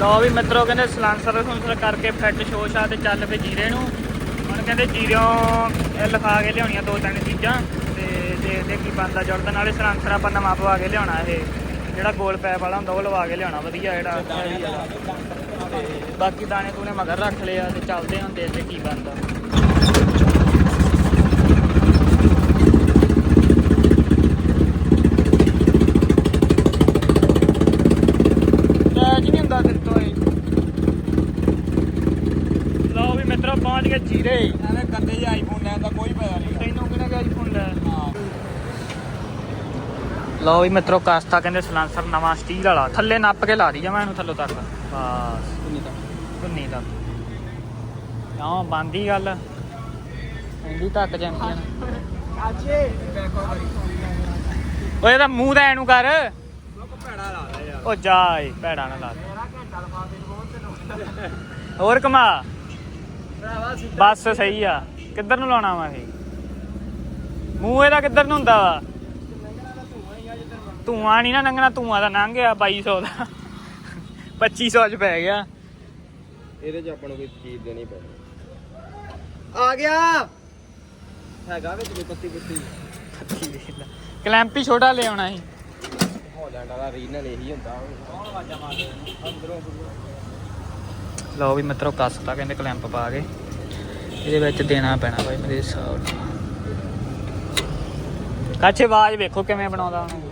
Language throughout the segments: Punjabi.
ਲੋ ਵੀ ਮਿੱਤਰੋ ਕਹਿੰਦੇ ਸਲਾਂਸਰ ਸੁੰਸਰ ਕਰਕੇ ਫਿੱਟ ਸ਼ੋਸ਼ਾ ਤੇ ਚੱਲ ਪਏ ਜੀਰੇ ਨੂੰ। ਹੁਣ ਕਹਿੰਦੇ ਜੀਰਿਓਂ ਇਹ ਲਿਖਾ ਕੇ ਲਿਆਉਣੀਆਂ ਦੋ ਤਿੰਨ ਚੀਜ਼ਾਂ ਤੇ ਦੇਖਦੇ ਕੀ ਬੰਦਾ ਜੁੜਦਾ ਨਾਲੇ ਸਲਾਂਸਰ ਆਪਾਂ ਨਵਾਂ ਪਵਾ ਕੇ ਲਿਆਉਣਾ ਇਹ। ਜਿਹੜਾ ਗੋਲ ਪੈਪ ਵਾਲਾ ਹੁੰਦਾ ਉਹ ਲਵਾ ਕੇ ਲਿਆਉਣਾ ਵਧੀਆ ਜਿਹੜਾ। ਤੇ ਬਾਕੀ ਦਾਣੇ ਤੂਨੇ ਮਗਰ ਰੱਖ ਲਿਆ ਤੇ ਚੱਲਦੇ ਹਾਂ ਦੇਖਦੇ ਕੀ ਬੰਦਾ ਕੈਚ ਨਹੀਂ ਹੁੰਦਾ ਤੇਰੇ ਤੋਂ ਇਹ ਲਓ ਵੀ ਮਿੱਤਰੋ ਪਹੁੰਚ ਗਏ ਜੀਰੇ ਐਵੇਂ ਗੰਦੇ ਜਿਹੇ ਆਈਫੋਨ ਲੈਣ ਦਾ ਕੋਈ ਫਾਇਦਾ ਨਹੀਂ ਤੈਨੂੰ ਕਿਹਨੇ ਕਿਹਾ ਆਈਫੋਨ ਲੈ ਹਾਂ ਲਓ ਵੀ ਮਿੱਤਰੋ ਕਾਸਤਾ ਕਹਿੰਦੇ ਸਲਾਂਸਰ ਨਵਾਂ ਸਟੀਲ ਵਾਲਾ। ਥੱਲੇ ਨੱਪ ਕੇ ਲਾ ਦੀ ਜਾਵਾਂ ਇਹਨੂੰ ਥੱਲੋਂ ਤੱਕ। ਬਸ ਨਹੀਂ ਤਾਂ। ਧੁੰਨੀ ਤੱਕ ਕਿਉਂ ਬੰਦੀ ਗੱਲ। ਇੰਦੀ ਤੱਕ ਕਰੀ ਓਏ ਇਹਦਾ ਮੂੰਹ ਦਾ ਐਨੂੰ ਕਰ। ਉਹ ਜਾ ਏ ਭੈੜਾ ਨਾ ਲਾ ਦੇ। ਦੇ। ਹੋਰ ਕਮਾ। ਬਸ ਸਹੀ ਆ। ਕਿੱਧਰ ਨੂੰ ਲਾਉਣਾ ਵਾ ਇਹ? ਮੂੰਹ ਇਹਦਾ ਕਿੱਧਰ ਨੂੰ ਹੁੰਦਾ ਵਾ? ਧੂਆਂ ਨਹੀਂ ਨਾ ਲੰਘਣਾ ਧੂਆਂ ਦਾ ਲੰਘ ਗਿਆ 2200 ਦਾ। 2500 ਚ ਪੈ ਗਿਆ। ਇਹਦੇ ਚ ਆਪਾਂ ਨੂੰ ਕੋਈ ਚੀਜ਼ ਦੇਣੀ ਪੈਣੀ। ਆ ਗਿਆ। ਹੈਗਾ ਵਿੱਚ ਕੋਈ ਪੱਤੀ ਪੁੱਤੀ? ਕਲੈਂਪ ਹੀ ਛੋਟਾ ਲੈ ਆਉਣਾ ਸੀ। ਹਾਲੈਂਡ ਵਾਲਾ ਰੀਜਨਲ ਇਹੀ ਹੁੰਦਾ। ਕੌਣ ਵਾਜਾ ਮਾਰਦੇ ਅੰਦਰੋਂ ਲਓ ਵੀ ਮਿੱਤਰੋ ਕੱਸਤਾ ਕਹਿੰਦੇ ਕਲੈਂਪ ਪਾ ਕੇ। ਇਹਦੇ ਵਿੱਚ ਦੇਣਾ ਪੈਣਾ ਬਾਈ ਮੇਰੇ ਹਿਸਾਬ ਨਾਲ। ਕੱਚੇ ਆਵਾਜ਼ ਵੇਖੋ ਕਿਵੇਂ ਬਣਾਉਂਦਾ ਉਹਨੂੰ।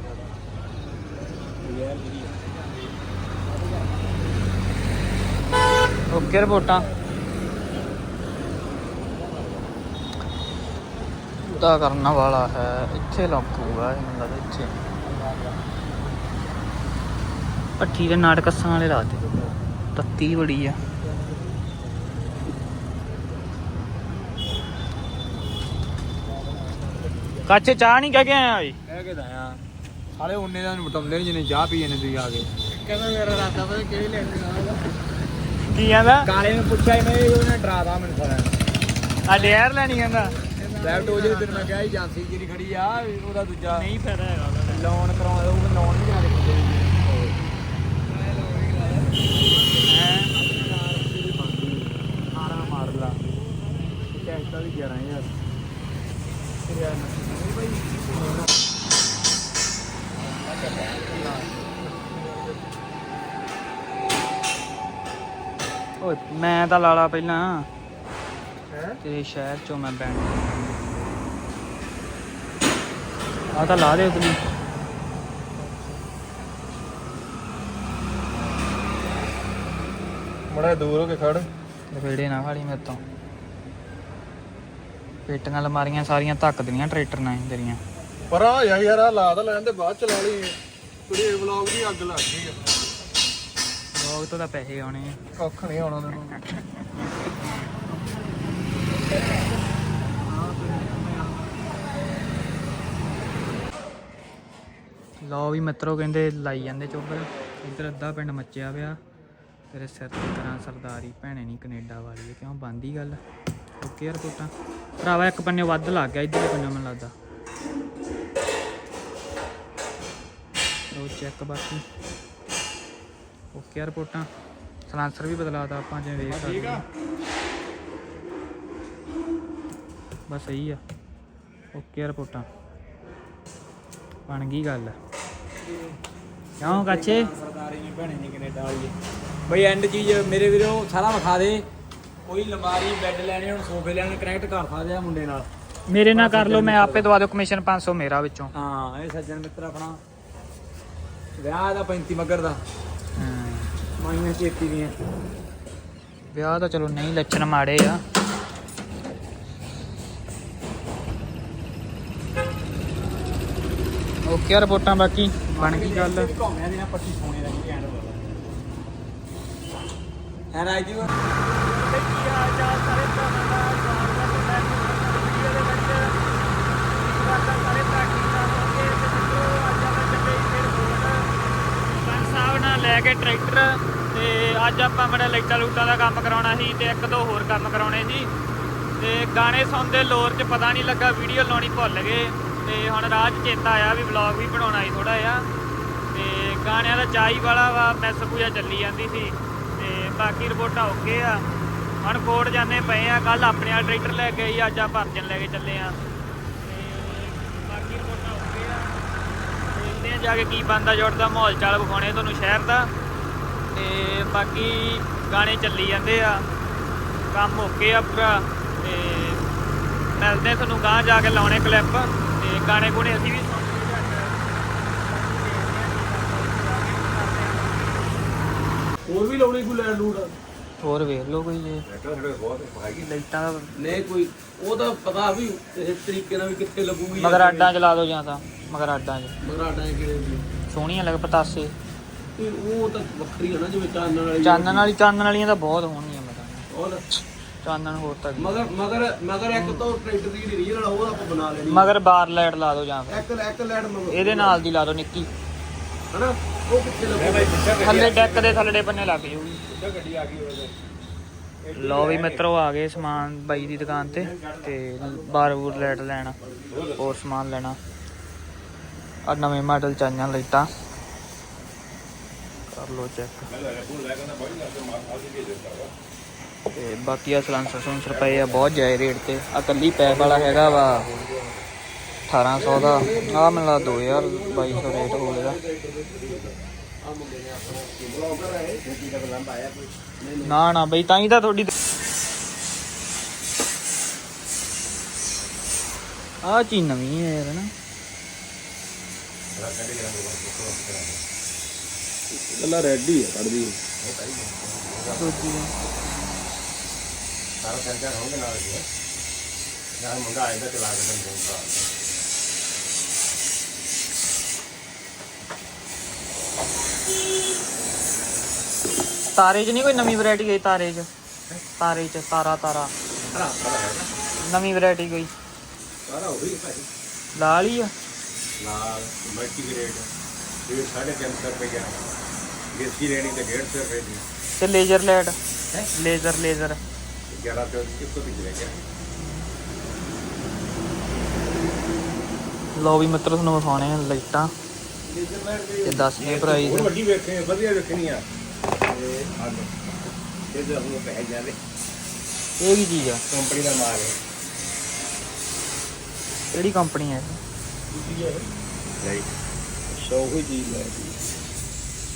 ਓਕੇ ਰਿਪੋਰਟਾਂ ਦਾ ਕਰਨ ਵਾਲਾ ਹੈ ਇੱਥੇ ਲੱਗੂਗਾ ਇਹ ਮੈਨੂੰ ਲੱਗਦਾ ਇੱਥੇ ਭੱਠੀ ਦੇ ਨਾਟਕ ਕੱਸਾਂ ਵਾਲੇ ਲਾਤੇ ਤੱਤੀ ਬੜੀ ਆ ਕਾਚੇ ਚਾਹ ਨਹੀਂ ਕਹਿ ਕੇ ਆਇਆ ਓਏ ਕਹਿ ਕੇ ਦਇਆ ਸਾਲੇ ਉਹਨੇ ਦਾ ਬਟਾਉਂਦੇ ਨਹੀਂ ਜਿੰਨੇ ਚਾਹ ਪੀਏ ਨੇ ਤੁਸੀਂ ਆ ਕੇ। ਕਹਿੰਦਾ ਮੇਰਾ ਰਾਤਾ ਪਤਾ ਕਿਹੜੀ ਲੈਣ ਦਾ ਕੀ ਕਹਿੰਦਾ? ਕਾਲੇ ਨੂੰ ਪੁੱਛਿਆ ਮੈਂ ਉਹਨੇ ਡਰਾਦਾ ਮੈਨੂੰ ਸਾਲਿਆਂ। ਆ ਡੇਅਰ ਲੈਣੀ ਕਹਿੰਦਾ। ਲੈਪਟਾਪ ਜਿਹੜੇ ਤੈਨੂੰ ਮੈਂ ਕਿਹਾ ਏਜੰਸੀ ਜਿਹੜੀ ਖੜੀ ਆ ਉਹਦਾ ਦੂਜਾ ਨਹੀਂ ਫਾਇਦਾ ਹੈਗਾ ਲੋਨ ਕਰਾਉਂਦਾ ਉਹ ਲੋਨ ਨਹੀਂ ਕਰਾ ਮੈਂ ਤਾਂ ਲਾਲਾ ਪਹਿਲਾਂ। ਹੈ? ਤੇਰੇ ਸ਼ਹਿਰ ਚੋਂ ਮੈਂ ਬੈਂਡ ਆ ਤਾਂ ਲਾ ਦੇ ਉਤਲੀ ਮੜਾ ਦੂਰ ਹੋ ਕੇ ਖੜ। ਲਪੇੜੇ ਨਾ ਖਾਲੀ ਮੇਰੇ ਤੋਂ। ਪੇਟੀਆਂ ਅਲਮਾਰੀਆਂ ਸਾਰੀਆਂ ਧੱਕ ਦੇਣੀਆਂ ਟਰੈਕਟਰ ਨਾਲ ਹੀ ਤੇਰੀਆਂ। ਪਰ ਆ ਯਾਰ ਯਾਰ ਆ ਲਾ ਤਾਂ ਲੈਣ ਤੇ ਬਾਅਦ ਚ ਲਾ ਲਈ। ਕੁੜੀ ਵਲੌਗ ਦੀ ਅੱਗ ਲੱਗ ਗਈ ਆ। ਲੋਕ ਤੋਂ ਤਾਂ ਪੈਸੇ ਆਉਣੇ ਆ। ਕੱਖ ਨਹੀਂ ਆਉਣਾ ਤੈਨੂੰ ਲਓ ਵੀ ਮਿੱਤਰੋ ਕਹਿੰਦੇ ਲਾਈ ਜਾਂਦੇ ਚੋਬਰ। ਇੱਧਰ ਅੱਧਾ ਪਿੰਡ ਮੱਚਿਆ ਪਿਆ। ਤੇਰੇ ਸਿਰ ਤੇ ਕਰਾਂ ਸਰਦਾਰੀ ਭੈਣੇ ਨਹੀਂ ਕੈਨੇਡਾ ਵਾਲੀ ਹੈ ਕਿਉਂ ਬੰਦੀ ਗੱਲ ਓਕੇ ਰਿਪੋਰਟਾਂ। ਭਰਾਵਾ ਇੱਕ ਪੰਨੇ ਵੱਧ ਲੱਗ ਗਿਆ ਇੱਧਰ ਪੰਨੇ ਮੈਨੂੰ ਲੱਗਦਾ। ਲਓ ਚੈੱਕ ਬਾਕੀ। ਓਕੇ ਰਿਪੋਰਟਾਂ। ਸਲਾਂਸਰ ਵੀ ਬਦਲਾਤਾ ਆਪਾਂ ਜਿਵੇਂ ਵੇਖ ਸਕਦੇ ਹਾਂ। ਬਸ ਸਹੀ ਆ। ਓਕੇ ਰਿਪੋਰਟਾਂ। ਬਣ ਗਈ ਗੱਲ। ਕਿਉਂ ਕੱਚੇ? ਸਰਦਾਰੀ ਨਹੀਂ ਭੈਣੇ ਨਹੀਂ ਕੈਨੇਡਾ ਵਾਲੀ। ਬਈ ਐਂਡ ਚੀਜ਼ ਮੇਰੇ ਵੀਰੋ ਸਾਰਾ ਵਿਖਾ ਦੇ। ਕੋਈ ਲੰਬਾਰੀ ਬੈੱਡ ਲੈਣੇ ਹੁਣ ਸੋਫੇ ਲੈਣੇ ਕਨੈਕਟ ਕਰ ਸਕਦੇ ਆ ਮੁੰਡੇ ਨਾਲ। ਮੇਰੇ ਨਾਲ ਕਰ ਲਓ ਮੈਂ ਆਪੇ ਦਵਾ ਦਿਓ ਕਮਿਸ਼ਨ 500 ਮੇਰਾ ਵਿੱਚੋਂ। ਹਾਂ ਇਹ ਸੱਜਣ ਮਿੱਤਰ ਆਪਣਾ। ਵਿਆਹ ਦਾ 35 ਮਗਰ ਦਾ। ਮਾਈਆਂ ਚੇਤੀ ਦੀਆਂ। ਵਿਆਹ ਤਾਂ ਚਲੋ ਨਹੀਂ ਲੱਛਣ ਮਾੜੇ ਆ। ਓਕੇ ਰਿਪੋਰਟਾਂ ਬਾਕੀ ਬਣ ਗਈ ਗੱਲ। ਘੁੰਮਿਆ ਦੀ ਨਾ ਪੱਟੀ ਸੋਨੇ ਦਾ ਕੀ ਐਂਡ ਬੋਲਦਾ ਹੈ ਰਾਜ ਜੀ ਸਾਹਿਬ ਨਾਲ ਲੈ ਕੇ ਟਰੈਕਟਰ। ਤੇ ਅੱਜ ਆਪਾਂ ਬੜਾ ਲਾਈਟਾਂ ਲੂਟਾਂ ਦਾ ਕੰਮ ਕਰਾਉਣਾ ਸੀ ਤੇ ਇੱਕ ਦੋ ਹੋਰ ਕੰਮ ਕਰਾਉਣੇ ਜੀ ਤੇ ਗਾਣੇ ਸੁਣਦੇ ਲੋਰ 'ਚ ਪਤਾ ਨਹੀਂ ਲੱਗਾ, ਵੀਡੀਓ ਲਾਉਣੀ ਭੁੱਲ ਗਏ। ਤੇ ਹੁਣ ਰਾਹ 'ਚ ਚੇਤਾ ਆਇਆ ਵੀ ਵਲੌਗ ਵੀ ਬਣਾਉਣਾ ਸੀ ਥੋੜਾ ਜਿਹਾ। ਤੇ ਗਾਣਿਆਂ ਦਾ ਚਾਈ ਵਾਲਾ ਵਾ ਮੈਸ ਪੂਜਾ ਚੱਲੀ ਜਾਂਦੀ ਸੀ। ਬਾਕੀ ਰਿਪੋਰਟਾਂ ਓਕੇ ਆ। ਹੁਣ ਕੋਟ ਜਾਂਦੇ ਪਏ ਆ ਕੱਲ ਆਪਣੇ ਵਾਲਾ ਟਰੈਕਟਰ ਲੈ ਕੇ ਆਈ, ਅੱਜ ਆ ਭਰਜਨ ਲੈ ਕੇ ਚੱਲੇ ਆ। ਤੇ ਬਾਕੀ ਰਿਪੋਰਟਾਂ ਓਕੇ ਆ। ਦੇਖਦੇ ਆ ਜਾ ਕੇ ਕੀ ਬੰਦਾ ਜੋੜਦਾ ਮਾਹੌਲ ਚਾਲ ਵਿਖਾਉਣੇ ਤੁਹਾਨੂੰ ਸ਼ਹਿਰ ਦਾ। ਤੇ ਬਾਕੀ ਗਾਣੇ ਚੱਲੀ ਜਾਂਦੇ ਆ। ਕੰਮ ਓਕੇ ਆ ਪੂਰਾ ਤੇ ਮਿਲਦੇ ਤੁਹਾਨੂੰ ਗਾਂ ਜਾ ਕੇ ਲਾਉਣੇ ਕਲਿੱਪ ਤੇ ਗਾਣੇ ਗੁਣੇ ਅਸੀਂ ਵੀ ਹੋਰ ਵੀ ਲਾਉਣੀ ਕੋਈ ਲੈਂਡ ਲੂਡ ਹੋਰ ਵੇਖ ਲਓ ਕੋਈ ਜੇ। ਲਾਈਟਾਂ ਨਹੀਂ ਕੋਈ ਉਹ ਤਾਂ ਪਤਾ ਵੀ ਇਸ ਤਰੀਕੇ ਨਾਲ ਵੀ ਕਿੱਥੇ ਲੱਗੂਗੀ ਮਗਰ ਚ ਲਾ ਦਿਓ ਜਾਂ ਤਾਂ ਮਗਰ ਅੱਡਾਂ ਚ। ਮਗਰ ਆਡਾ ਕਿਹੜੇ ਦੀ ਸੋਹਣੀਆਂ ਲੱਗ ਪਤਾਸੇ। ਤੇ ਉਹ ਤਾਂ ਵੱਖਰੀ ਹੈ ਨਾ ਜਿਵੇਂ ਚਾਨਣ ਵਾਲੀ ਚਾਨਣ ਵਾਲੀ ਚਾਨਣ ਵਾਲੀਆਂ ਤਾਂ ਬਹੁਤ ਹੋਣਗੀਆਂ ਮੈਂ ਕਹਿੰਦਾ ਚਾਨਣ ਹੋਰ ਤਾਂ ਕੀ। ਮਗਰ ਮਗਰ ਮਗਰ ਇੱਕ ਤਾਂ ਟਰੈਕਟਰ ਦੀ ਜਿਹੜੀ ਰੀਜਨਲ ਉਹ ਆਪਾਂ ਬਣਾ ਲੈਣੀ ਮਗਰ ਬਾਰ ਲਾਈਟ ਲਾ ਦਿਓ ਜਾਂ ਫਿਰ। ਇੱਕ ਇੱਕ ਲੈਡ ਮਗਰ। ਇਹਦੇ ਨਾਲ ਦੀ ਲਾ ਦਿਓ ਨਿੱਕੀ। ਹਨਾ? ਉਹ ਕਿੱਥੇ ਲੱਗੂਗੀ ਥੱਲੇ ਡੈਕ ਦੇ ਥੱਲੇ ਪੰਨੇ ਲੱਗ ਜੂਗੀ ਗੱਡੀ ਆ ਗਈ ਉਹਦੇ। ਲਓ ਵੀ ਮਿੱਤਰੋ ਆ ਗਏ ਸਮਾਨ ਬਾਈ ਦੀ ਦੁਕਾਨ ਤੇ ਤੇ ਬਾਰ ਬੂਰ ਲਾਈਟ ਲੈਣਾ ਹੋਰ। ਸਮਾਨ ਲੈਣਾ। ਆ ਨਵੇਂ ਮਾਡਲ ਚਾਈਆਂ ਲਾਈਟਾਂ। ਕਰ ਲਓ ਚੈੱਕ ਤੇ ਬਾਕੀ ਆ ਸਲਾਂਸਰ ਸਲਾਂਸਰ ਪਏ ਆ ਬਹੁਤ ਜਾਇ ਰੇਟ ਤੇ ਆ ਕੱਲੀ ਪੈਪ ਵਾਲਾ ਹੈਗਾ ਵਾ 1800 ਦਾ ਆ ਮੈਨੂੰ ਲਾ 2000 2200 ਰੇਟ ਹੋ ਗਿਆ ਨਾ ਨਾ ਬਈ ਤਾਂ ਹੀ ਤਾਂ ਤੁਹਾਡੀ ਆ ਚੀਜ਼ ਨਵੀਂ ਹੈ ਯਾਰ ਨਾ ਗੱਲਾਂ ਰੈਡੀ ਹੈ ਕੱਢਦੀ ਦੂਜੀ ਸਾਰਾ ਖਰਚਾ ਹੋਊਗਾ ਨਾਲ ਹੀ ਨਾਲ ਮੰਗਾ ਆਏਗਾ ਚਲਾ ਕੇ ਦੂੰਗਾ ਤਾਰੇ 'ਚ ਨਹੀਂ ਕੋਈ ਨਵੀਂ ਵੈਰਾਈਟੀ ਗਈ ਤਾਰੇ 'ਚ? ਤਾਰੇ 'ਚ ਤਾਰਾ ਤਾਰਾ। ਨਵੀਂ ਵੈਰਾਈਟੀ ਕੋਈ ਸਾਰਾ ਉਹੀ ਭਾਈ। ਲਾਲ ਹੀ ਆ। ਨਾਲ ਮਲਟੀ ਗ੍ਰੇਡ ਇਹ ਸਾਢੇ ਤਿੰਨ ਸੌ ਰੁਪਏ ਗਿਆ ਦੇਸੀ ਲੈਣੀ ਤੇ 150 ਰੁਪਏ ਦੀ ਤੇ ਲੇਜ਼ਰ ਲਾਈਟ ਲੇਜ਼ਰ ਲੇਜ਼ਰ 11 ਤੋਂ ਕਿਸ ਤੋਂ ਵੀ ਗਿਆ ਲਓ ਵੀ ਮਿੱਤਰ ਤੁਹਾਨੂੰ ਵਿਖਾਉਣੇ ਆ ਲਾਈਟਾਂ ਤੇ ਦੱਸ ਦੇ ਪ੍ਰਾਈਸ ਹੋਰ ਵੱਡੀ ਵੇਖੇ ਵਧੀਆ ਵੇਖਣੀ ਆ ਤੇ ਹੱਲ ਇਹਦੇ ਹੁਣ ਪੈਸੇ ਜਾਵੇ ਇਹ ਕੀ ਚੀਜ਼ ਆ ਕੰਪਨੀ ਦਾ ਮਾਲ ਹੈ ਕਿਹੜੀ ਕੰਪਨੀ ਹੈ ਇਹ? ਨਹੀਂ ਸੋ ਹੀ ਚੀਜ਼ ਹੈ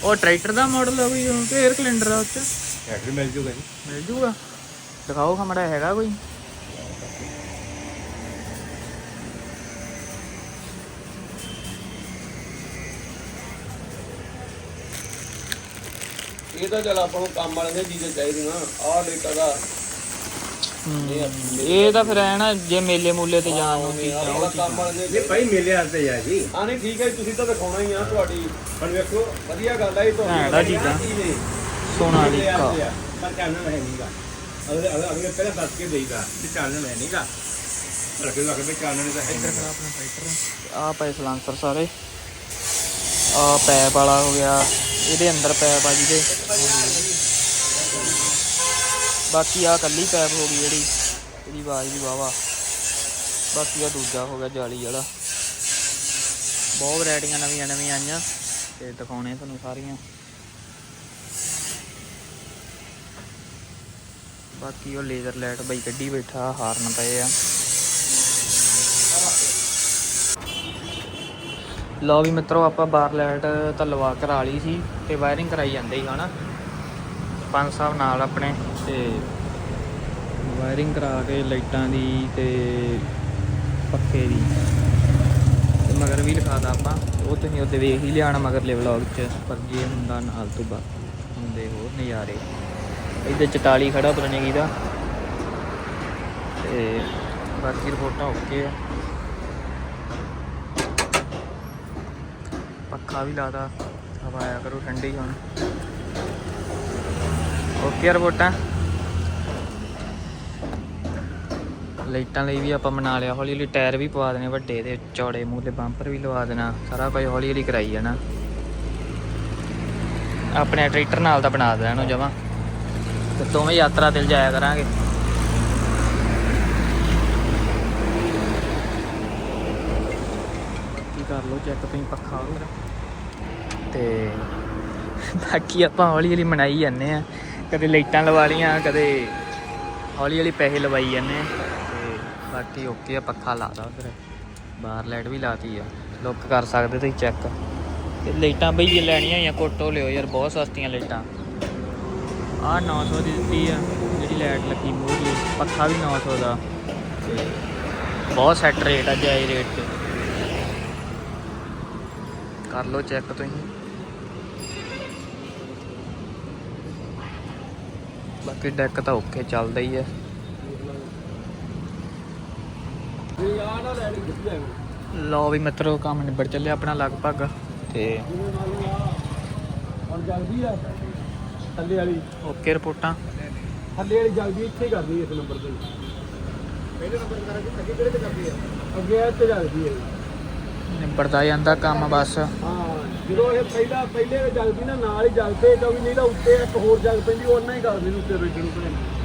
ਉਹ ਟਰੈਕਟਰ ਦਾ ਮਾਡਲ ਆ ਕੋਈ ਉਹ ਤੇ 에ਅਰ ਕੈਲੰਡਰ ਆ ਉੱਤੇ ਟਰੈਕਟਰ ਮਿਲ ਜੂਗਾ ਜੀ ਮਿਲ ਜੂਗਾ ਦਿਖਾਓ ਹਮਾਰਾ ਹੈਗਾ ਕੋਈ ਇਹ ਤਾਂ ਚਲ ਆਪਾਂ ਨੂੰ ਕੰਮ ਵਾਲੇ ਨੇ ਚੀਜ਼ਾਂ ਚਾਹੀਦੀਆਂ ਆਹ ਲੇਟਾ ਦਾ ਇਹ ਤਾਂ ਫਿਰ ਐ ਨਾ ਜੇ ਮੇਲੇ ਮੂਲੇ ਤੇ ਜਾਣ ਨੂੰ ਚੀਜ਼ਾਂ ਉਹ ਚੀਜ਼ਾਂ ਇਹ ਭਾਈ ਮੇਲੇ ਆਤੇ ਯਾਰ ਜੀ। ਹਾਂ ਨਹੀਂ ਠੀਕ ਹੈ ਜੀ, ਤੁਸੀਂ ਤਾਂ ਦਿਖਾਉਣਾ ਹੀ ਆ ਤੁਹਾਡੀ। ਹੁਣ ਵੇਖੋ ਵਧੀਆ ਗੱਲ ਆ ਇਹ ਘੈਂਟ ਆ। ਚੀਜ਼ਾਂ। ਸੋਨਾ ਮੇਲੇ ਲੀਕਾ ਆਤੇ ਆ, ਪਰ ਚਾਨਣ ਹੈ ਨਹੀਂਗਾ ਅਗਲੇ ਅਗਲੇ ਅਗਲੇ ਪਹਿਲਾਂ ਦੱਸ ਕੇ ਦੇਈਦਾ ਕਿ ਚਾਨਣ ਹੈ ਨਹੀਂਗਾ ਰੱਖੇ ਰੱਖੇ ਚਾਨਣ ਤਾਂ ਹੈ ਆਪਣਾ ਟਰੈਕਟਰ ਆ ਪਏ ਸਲਾਂਸਰ ਸਾਰੇ। ਆ ਪੈਪ ਵਾਲਾ ਹੋ ਗਿਆ। ਇਹਦੇ ਅੰਦਰ ਪੈਪ ਆ ਜਿਹਦੇ ਬਾਕੀ ਆ ਕੱਲੀ ਪੈਪ ਹੋ ਗਈ ਜਿਹੜੀ, ਇਹਦੀ ਆਵਾਜ਼ ਵੀ ਵਾਵਾ ਬਾਕੀ ਆ ਦੂਜਾ ਹੋ ਗਿਆ ਜਾਲੀ ਵਾਲਾ। ਬਹੁਤ ਵੈਰਾਈਟੀਆਂ ਨਵੀਆਂ ਨਵੀਆਂ ਆਈਆਂ, ਤੇ ਦਿਖਾਉਣੇ ਤੁਹਾਨੂੰ ਸਾਰੀਆਂ। ਬਾਕੀ ਉਹ ਲੇਜ਼ਰ ਲਾਈਟ ਬਈ ਕੱਢੀ ਬੈਠਾ, ਹਾਰਨ ਪਏ ਆ। ਲਓ ਵੀ ਮਿੱਤਰੋ, ਆਪਾਂ ਬਾਰ ਲਾਈਟ ਤਾਂ ਲਵਾ ਕਰਾ ਲਈ ਸੀ, ਤੇ ਵਾਇਰਿੰਗ ਕਰਾਈ ਜਾਂਦੇ ਹੀ ਹਨਾ? ਪੰਜ ਸਾਹਿਬ ਨਾਲ ਆਪਣੇ। ਤੇ ਵਾਇਰਿੰਗ ਕਰਾ ਕੇ ਲਾਈਟਾਂ ਦੀ ਤੇ ਪੱਖੇ ਦੀ। ਤੇ ਮਗਰ ਵੀ ਲਿਖਾਦਾ ਆਪਾਂ ਉਹ ਤੁਸੀਂ ਉਹਦੇ ਵੇਖ ਹੀ ਲਿਆਣਾ ਮਗਰਲੇ ਵਲੌਗ 'ਚ। ਪਰ ਜੇ ਹੁੰਦਾ ਨਾਲ ਤੋਂ ਬਾਅਦ, ਹੁੰਦੇ ਹੋਰ ਨਜ਼ਾਰੇ। ਇਹਦੇ 44 ਖੜਾ ਪਤਾ ਨਹੀਂ ਕਿਹਦਾ। ਤੇ ਬਾਕੀ ਰਿਪੋਰਟਾਂ ਓਕੇ ਆ। ਪੱਖਾ ਵੀ ਲਾਦਾ ਹਵਾ ਆਇਆ ਕਰੋ ਠੰਡੀ ਹੁਣ। ਓਕੇ ਰਿਪੋਰਟਾਂ ਲਾਈਟਾਂ ਲਈ ਵੀ ਆਪਾਂ ਬਣਾ ਲਿਆ ਹੌਲੀ ਹੌਲੀ ਟਾਇਰ ਵੀ ਪਵਾ ਦੇਣੇ ਵੱਡੇ ਦੇ ਚੌੜੇ ਮੂੰਹ ਤੇ ਬੰਪਰ ਵੀ ਲਵਾ ਦੇਣਾ, ਸਾਰਾ ਕੁਝ ਹੌਲੀ ਹੌਲੀ ਕਰਾਈ ਜਾਣਾ। ਆਪਣੇ ਟਰੈਕਟਰ ਨਾਲ ਤਾਂ ਬਣਾ ਦੇਣਾ ਇਹਨੂੰ ਜਮਾ। ਤੇ ਦੋਵੇਂ ਯਾਤਰਾ ਤੇ ਜਾਇਆ ਕਰਾਂਗੇ। ਕੀ ਕਰ ਲਓ ਚੈੱਕ ਤੁਸੀਂ ਪੱਖਾ ਹੋਰ ਤੇ ਬਾਕੀ ਆਪਾਂ ਹੌਲੀ ਹੌਲੀ ਮਨਾਈ ਜਾਂਦੇ ਆ ਕਦੇ ਲਾਈਟਾਂ ਲਵਾ ਲੀਆਂ ਕਦੇ ਹੌਲੀ ਹੌਲੀ ਪੈਸੇ ਲਵਾਈ ਜਾਂਦੇ ਆ। ਤੇ ਬਾਕੀ ਓਕੇ ਆ ਪੱਖਾ ਲਾਦਾ ਫਿਰ ਬਾਹਰ ਲਾਈਟ ਵੀ ਲਾਤੀ ਆ। ਲੁੱਕ ਕਰ ਸਕਦੇ ਤੁਸੀਂ ਚੈੱਕ। ਤੇ ਲਾਈਟਾਂ ਬਈ ਜੇ ਲੈਣੀਆਂ ਜਾਂ ਕੋਟੋ ਲਿਓ ਯਾਰ ਬਹੁਤ ਸਸਤੀਆਂ ਲਾਈਟਾਂ। ਆ 900 ਦੀ ਦਿੱਤੀ ਆ ਜਿਹੜੀ ਲਾਈਟ ਲੱਗੀ ਮੂਹਰੀ। ਪੱਖਾ ਵੀ 900 ਦਾ। ਬਹੁਤ ਸੈੱਟ ਰੇਟ ਆ ਜਾਈ ਰੇਟ ਤੇ। ਕਰ ਲਓ ਚੈੱਕ ਤੁਸੀਂ। ਬਾਕੀ ਡੈਕ ਤਾਂ ਓਕੇ ਚੱਲਦਾ ਹੀ ਹੈ। ਇਹ ਆ ਨਾ ਲੈਣੀ ਕਿੱਥੇ ਹੈ ਲਓ ਵੀ ਮਿੱਤਰੋ ਕੰਮ ਨਿਬੜ ਚੱਲਿਆ ਆਪਣਾ ਲਗਭਗ। ਤੇ ਹੁਣ ਜਲਦੀ ਆ। ਥੱਲੇ ਵਾਲੀ। ਓਕੇ ਰਿਪੋਰਟਾਂ। ਥੱਲੇ ਵਾਲੀ ਜਲਦੀ ਇੱਥੇ ਕਰਦੀ ਇਸ ਨੰਬਰ ਤੇ। ਪਹਿਲੇ ਨੰਬਰ ਕਰਾਂਗੇ ਅੱਗੇ ਕਿਹੜੇ ਤੇ ਕਰਦੀ ਆ? ਅੱਗੇ ਤੇ ਜਲਦੀ ਹੈ ਨਿਬੜਦਾ ਜਾਂਦਾ ਕੰਮ ਬਸ। ਹਾਂ, ਜਦੋਂ ਇਹ ਪਹਿਲਾ ਪਹਿਲੇ ਤੇ ਜਲਦੀ ਨਾ, ਨਾਲ ਹੀ ਜਲ ਪਏ ਕਿਉਂਕਿ ਨਹੀਂ ਤਾਂ ਉੱਤੇ ਇੱਕ ਹੋਰ ਜਗ ਪੈਂਦੀ ਉਹਨਾਂ ਹੀ ਕਰਦੀ ਨੂੰ ਉੱਤੇ ਬੈਠਣ ਨੂੰ